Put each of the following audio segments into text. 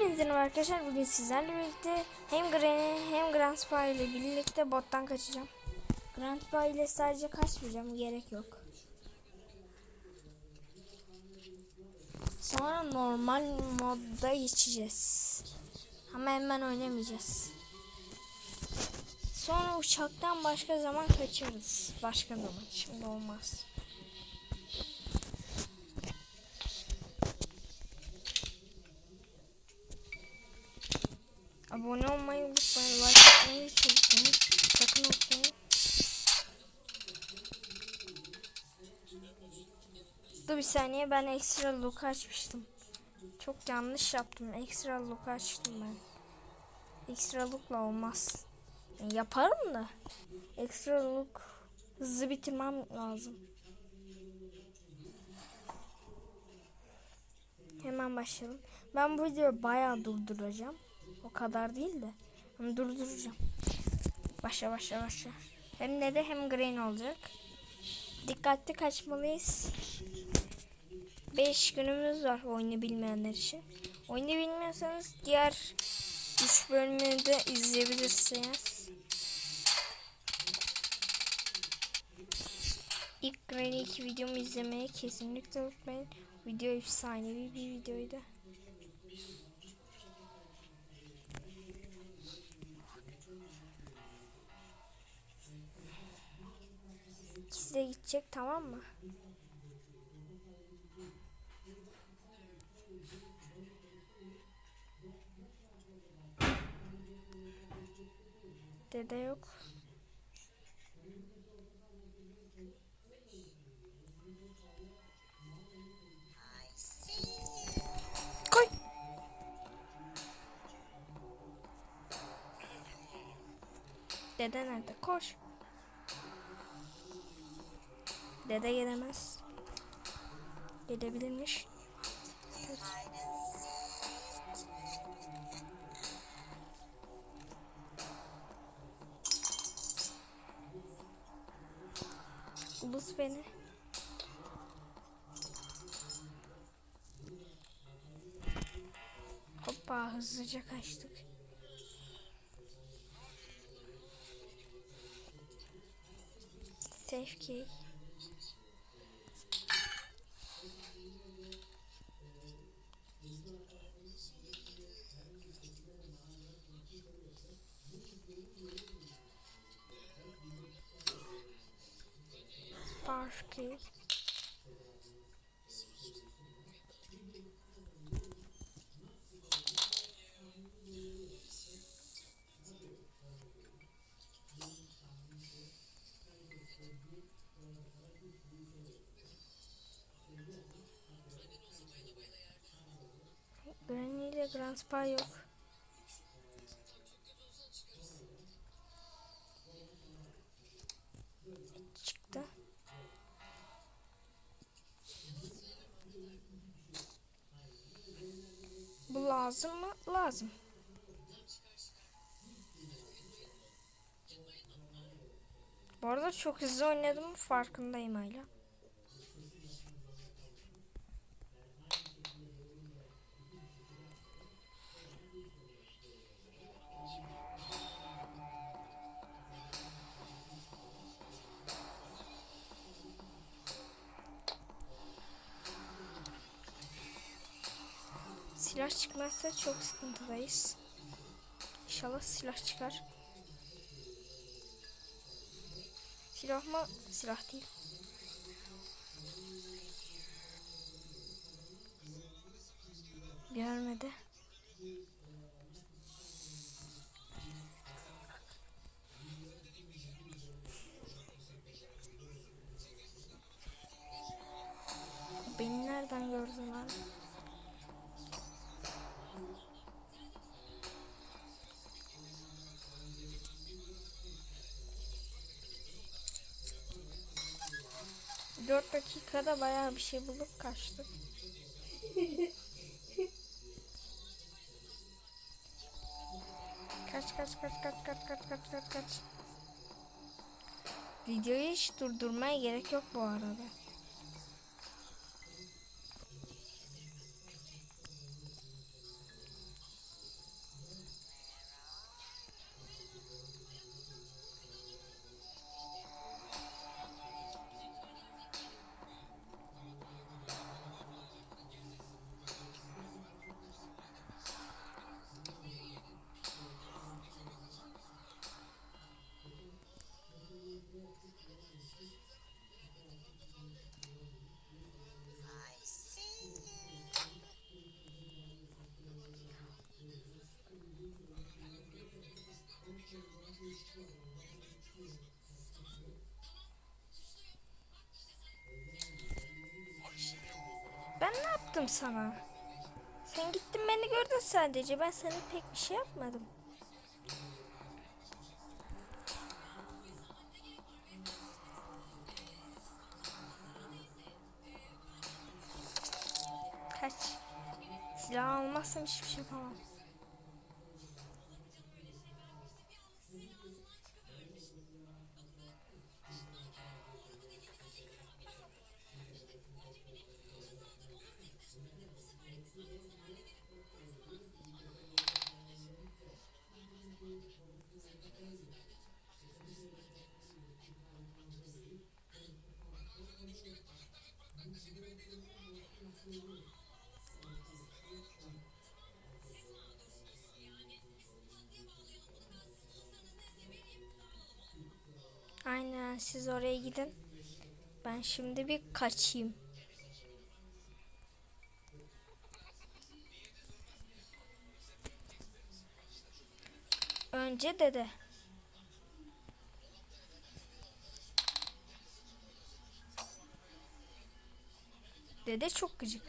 Hepinize merhaba arkadaşlar. Bugün sizlerle birlikte hem Granny hem Grand Spa ile birlikte bottan kaçacağım. Grand Spa ile sadece kaçmayacağım. Gerek yok. Sonra normal modda geçeceğiz. Ama hemen oynamayacağız. Sonra uçaktan başka zaman kaçarız. Başka zaman. Şimdi olmaz. Abone olmayı unutmayın. Like atmayı unutmayın. Sakın unutmayın. Dur bir saniye ben ekstra look açmıştım. Çok yanlış yaptım. Ekstra look açtım ben. Ekstra lookla olmaz. Yani yaparım da. Ekstra look hızlı bitirmem lazım. Hemen başlayalım. Ben bu videoyu bayağı durduracağım. O kadar değil de. Ama durduracağım. Başla başla başla. Hem de hem green olacak. Dikkatli kaçmalıyız. 5 günümüz var oyunu bilmeyenler için. Oyunu bilmiyorsanız diğer 3 bölümü de izleyebilirsiniz. İlk Granny 2 videomu izlemeyi kesinlikle unutmayın. Video efsanevi bir videoydu. De gidecek tamam mı? Dede yok. Koy. Dede nerede? Koş. Dede gelemez. Gelebilirmiş. Ulus beni. Hoppa hızlıca kaçtık. Safe key. Sparky. Granny ile Grand Spa yok. Lazım mı? Lazım. Bu arada çok hızlı oynadım farkındayım hala. çok sıkıntıdayız. İnşallah silah çıkar. Silah mı? Silah değil. Gelmedi. Beni nereden gördün abi? 4 dakikada bayağı bir şey bulup kaçtık. kaç kaç kaç kaç kaç kaç kaç kaç kaç. Videoyu hiç durdurmaya gerek yok bu arada. Sana. Sen gittin beni gördün sadece. Ben sana pek bir şey yapmadım. Kaç. Silah almazsam hiçbir şey yapamam. Aynen siz oraya gidin. Ben şimdi bir kaçayım. Önce dede. Dede çok gıcık.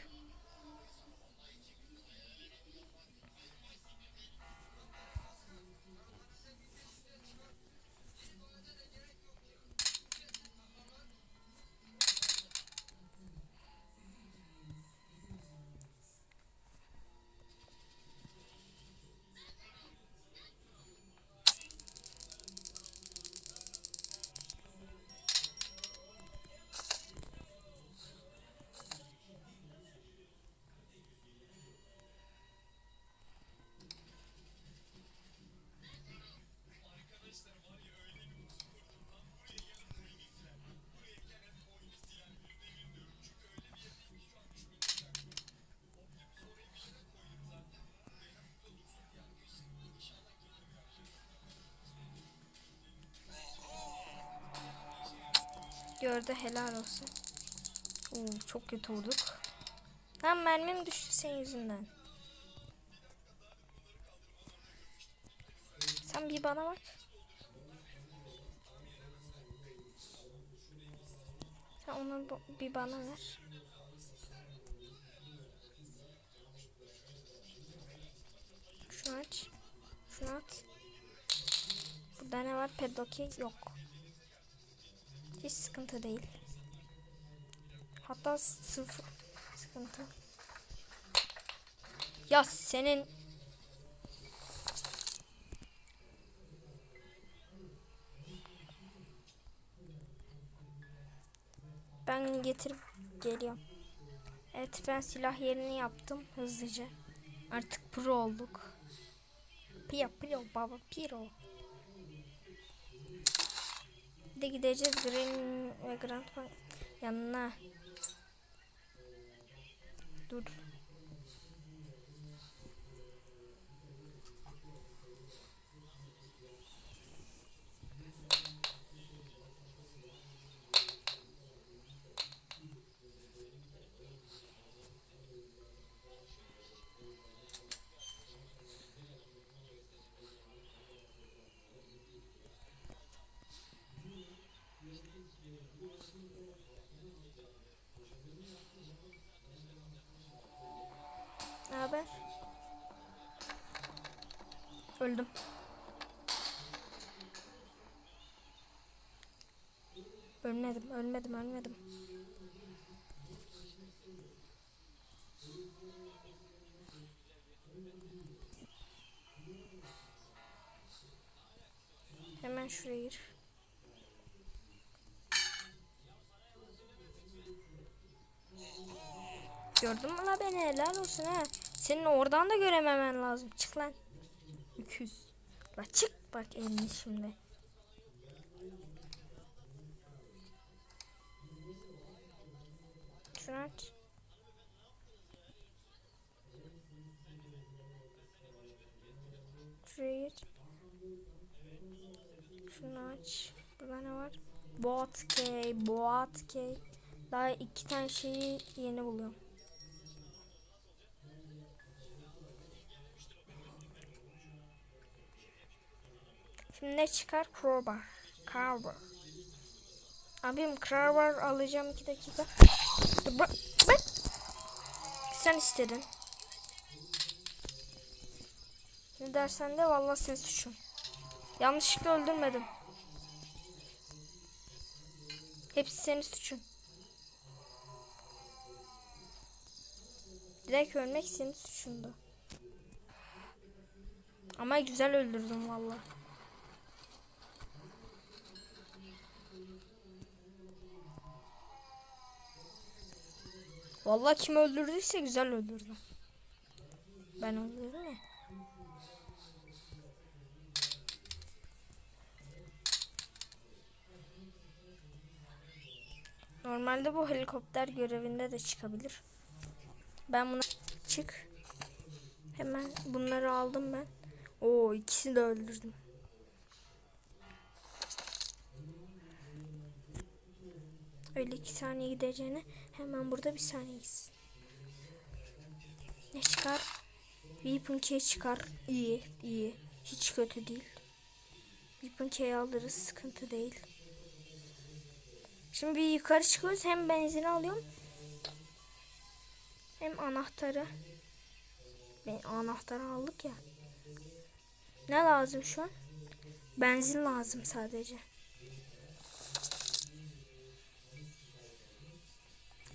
Gördü helal olsun. Oo, çok kötü olduk. Lan mermim düştü senin yüzünden. Sen bir bana bak. Sen onu bir bana ver. Şunu aç. Şunu at. Burada ne var? Pedloki yok. Hiç sıkıntı değil. Hatta sıfır sıkıntı. Ya senin Ben getirip geliyorum. Evet ben silah yerini yaptım hızlıca. Artık pro olduk. Pia pro baba pro. Bir de gideceğiz Green ve Grandpa yanına. Dur. Öldüm. Ölmedim, ölmedim, ölmedim. Hemen şuraya gir. Gördün mü la beni helal olsun ha. Senin oradan da görememen lazım. Çık lan. Öküz. La çık bak elini şimdi. Şunu aç. Şuraya gir. Şunu aç. Burada ne var? Bot key, boat key. Daha iki tane şeyi yeni buluyorum. Şimdi ne çıkar? Crowbar. Crowbar. Abim crowbar alacağım iki dakika. Sen istedin. Ne dersen de vallahi sen suçun. Yanlışlıkla öldürmedim. Hepsi senin suçun. Direkt ölmek senin suçundu. Ama güzel öldürdüm vallahi. Vallahi kim öldürdüyse güzel öldürdü. Ben öldürdüm ya. Normalde bu helikopter görevinde de çıkabilir. Ben buna çık. Hemen bunları aldım ben. Oo ikisini de öldürdüm. Öyle iki saniye gideceğine hemen burada bir saniye. Ne çıkar? Weapon key çıkar. İyi, iyi. Hiç kötü değil. Weapon key alırız, sıkıntı değil. Şimdi bir yukarı çıkıyoruz. Hem benzin alıyorum. Hem anahtarı. Ben anahtarı aldık ya. Ne lazım şu an? Benzin lazım sadece.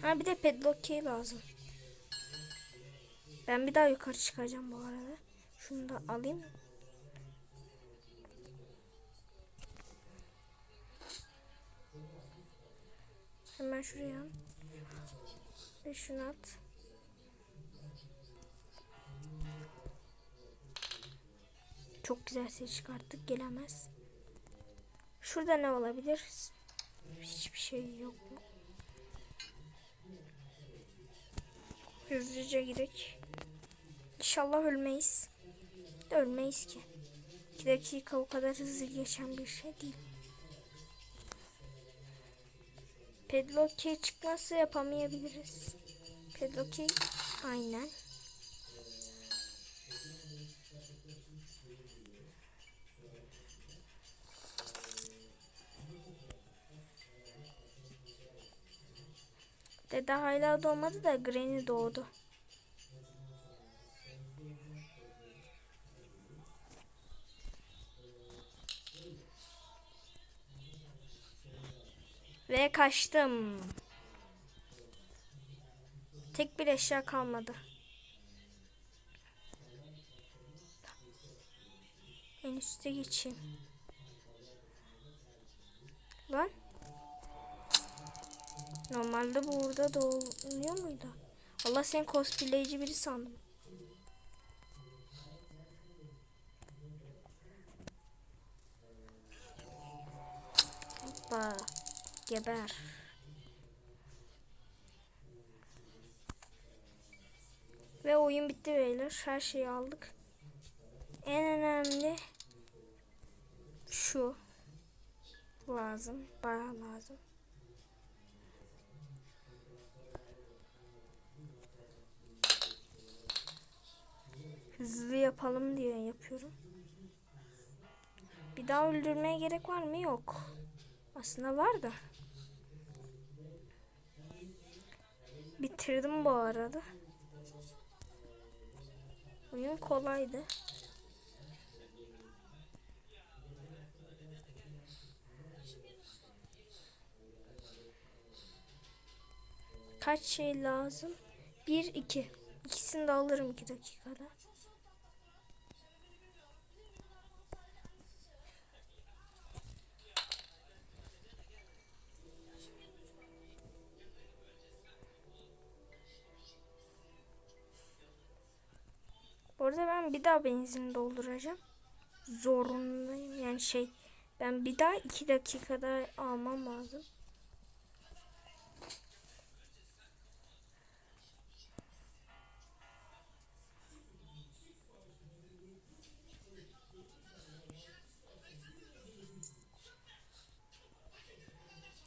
Ha bir de padlock key lazım. Ben bir daha yukarı çıkacağım bu arada. Şunu da alayım. Hemen şuraya al. Ve şunu at. Çok güzel ses çıkarttık. Gelemez. Şurada ne olabilir? Hiçbir şey yok mu? Hızlıca gidelim. İnşallah ölmeyiz. Ölmeyiz ki. 2 dakika o kadar hızlı geçen bir şey değil. Padlock key çıkmazsa yapamayabiliriz. Padlock key aynen. Dede hala doğmadı da Granny doğdu. Ve kaçtım. Tek bir eşya kalmadı. En üstte geçeyim. Lan. Normalde burada doğuyor muydu? Allah sen cosplayci biri sandım. Hoppa. Geber. Ve oyun bitti beyler. Her şeyi aldık. En önemli şu lazım. Bayağı lazım. Hızlı yapalım diye yapıyorum. Bir daha öldürmeye gerek var mı? Yok. Aslında var da. Bitirdim bu arada. Oyun kolaydı. Kaç şey lazım? Bir, iki. İkisini de alırım iki dakikada. Bu arada ben bir daha benzin dolduracağım. Zorundayım yani şey ben bir daha iki dakikada almam lazım.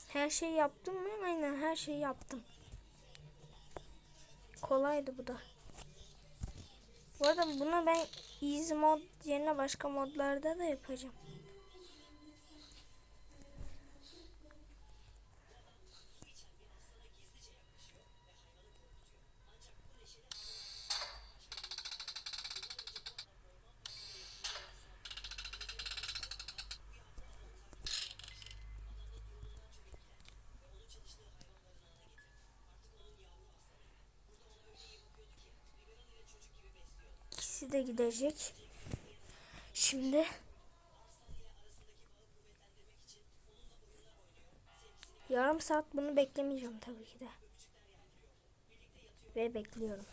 Her şeyi yaptım mı? Aynen her şeyi yaptım. Kolaydı bu da. Bu arada bunu ben easy mod yerine başka modlarda da yapacağım. De gidecek. Şimdi yarım saat bunu beklemeyeceğim tabii ki de. Ve bekliyorum.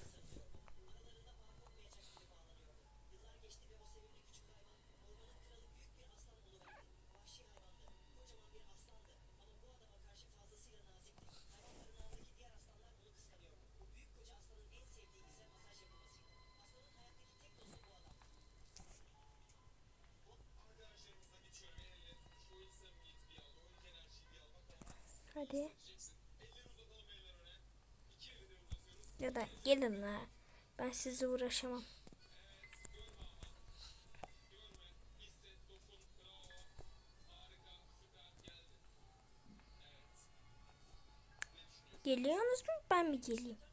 Hadi. Ya da gelin la. Ben size uğraşamam. Geliyorsunuz mu? Ben mi geleyim?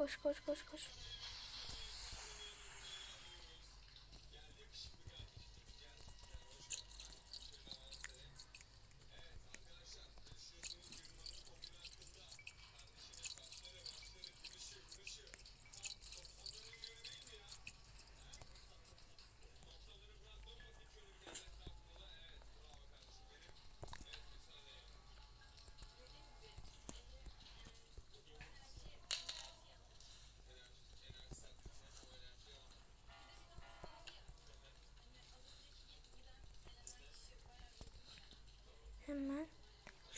Koş koş koş koş.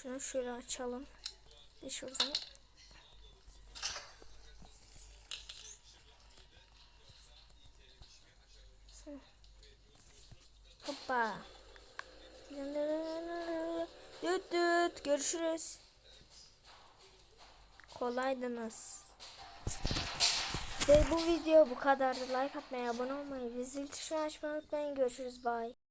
Şunu şöyle açalım. Bir şuradan. Hoppa. Düt düt. Görüşürüz. Kolaydınız. Ve bu video bu kadar. Like atmayı, abone olmayı ve zil tuşunu açmayı unutmayın. Görüşürüz. Bye.